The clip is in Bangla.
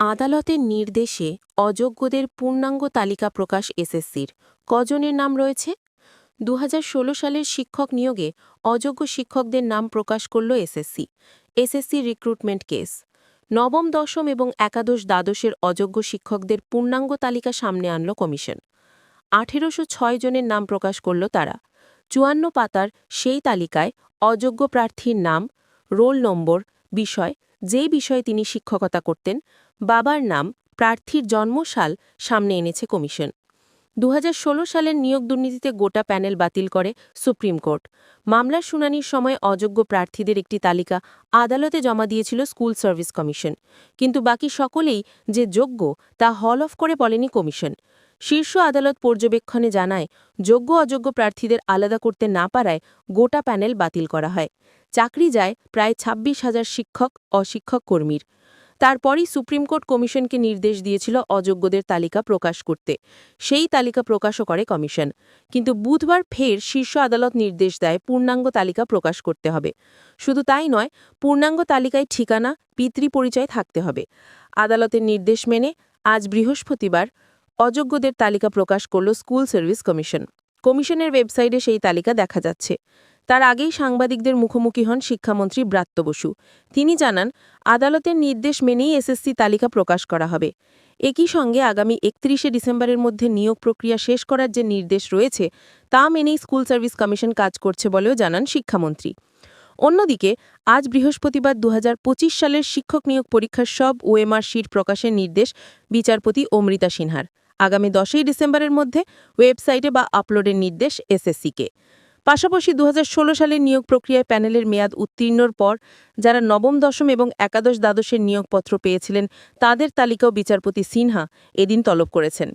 আদালতের নির্দেশে অযোগ্যদের পূর্ণাঙ্গ তালিকা প্রকাশ এসএসসির। কজনের নাম রয়েছে? দু হাজার ষোলো সালের শিক্ষক নিয়োগে অযোগ্য শিক্ষকদের নাম প্রকাশ করল এসএসসি। SSC recruitment case. নবম, দশম এবং একাদশ দ্বাদশের অযোগ্য শিক্ষকদের পূর্ণাঙ্গ তালিকা সামনে আনল কমিশন। আঠেরোশো ছয় জনের নাম প্রকাশ করল তারা। চুয়ান্ন পাতার সেই তালিকায় অযোগ্য প্রার্থীর নাম, রোল নম্বর, বিষয় যেই বিষয়ে তিনি শিক্ষকতা করতেন, বাবার নাম প্রার্থীর জন্মসাল সামনে এনেছে কমিশন। দু হাজার ষোলো সালের নিয়োগ দুর্নীতিতে গোটা প্যানেল বাতিল করে সুপ্রিম কোর্ট। মামলার শুনানির সময় অযোগ্য প্রার্থীদের একটি তালিকা আদালতে জমা দিয়েছিল স্কুল সার্ভিস কমিশন। কিন্তু বাকি সকলেই যে যোগ্য তা হল অফ করে বলেনি কমিশন। শীর্ষ আদালত পর্যবেক্ষণে জানায়, যোগ্য অযোগ্য প্রার্থীদের আলাদা করতে না পারায় গোটা প্যানেল বাতিল করা হয়। চাকরি যায় প্রায় ছাব্বিশ হাজার শিক্ষক, অশিক্ষক কর্মীর। তারপরই সুপ্রিম কোর্ট কমিশনকে নির্দেশ দিয়েছিল অযোগ্যদের তালিকা প্রকাশ করতে। সেই তালিকা প্রকাশও করে কমিশন। কিন্তু বুধবার ফের শীর্ষ আদালত নির্দেশ দেয় পূর্ণাঙ্গ তালিকা প্রকাশ করতে হবে। শুধু তাই নয়, পূর্ণাঙ্গ তালিকায় ঠিকানা পিতৃ পরিচয় থাকতে হবে। আদালতের নির্দেশ মেনে আজ বৃহস্পতিবার অযোগ্যদের তালিকা প্রকাশ করল স্কুল সার্ভিস কমিশন। কমিশনের ওয়েবসাইটে সেই তালিকা দেখা যাচ্ছে। তার আগেই সাংবাদিকদের মুখোমুখি হন শিক্ষামন্ত্রী ব্রাত্য বসু। তিনি জানান, আদালতের নির্দেশ মেনেই এসএসসি তালিকা প্রকাশ করা হবে। একই সঙ্গে আগামী একত্রিশে ডিসেম্বরের মধ্যে নিয়োগ প্রক্রিয়া শেষ করার যে নির্দেশ রয়েছে, তা মেনেই স্কুল সার্ভিস কমিশন কাজ করছে বলেও জানান শিক্ষামন্ত্রী। অন্যদিকে, আজ বৃহস্পতিবার দু হাজার পঁচিশ সালের শিক্ষক নিয়োগ পরীক্ষার সব ওএমআর শিট প্রকাশের নির্দেশ বিচারপতি অমৃতা সিনহার। আগামী দশই ডিসেম্বরের মধ্যে ওয়েবসাইটে বা আপলোডের নির্দেশ এসএসসিকে। পাশাপাশি দু হাজার ষোলো সালের নিয়োগ প্রক্রিয়ায় প্যানেলের মেয়াদ উত্তীর্ণর পর যারা নবম, দশম এবং একাদশ দ্বাদশের নিয়োগপত্র পেয়েছিলেন, তাদের তালিকাও বিচারপতি সিনহা এদিন তলব করেছেন।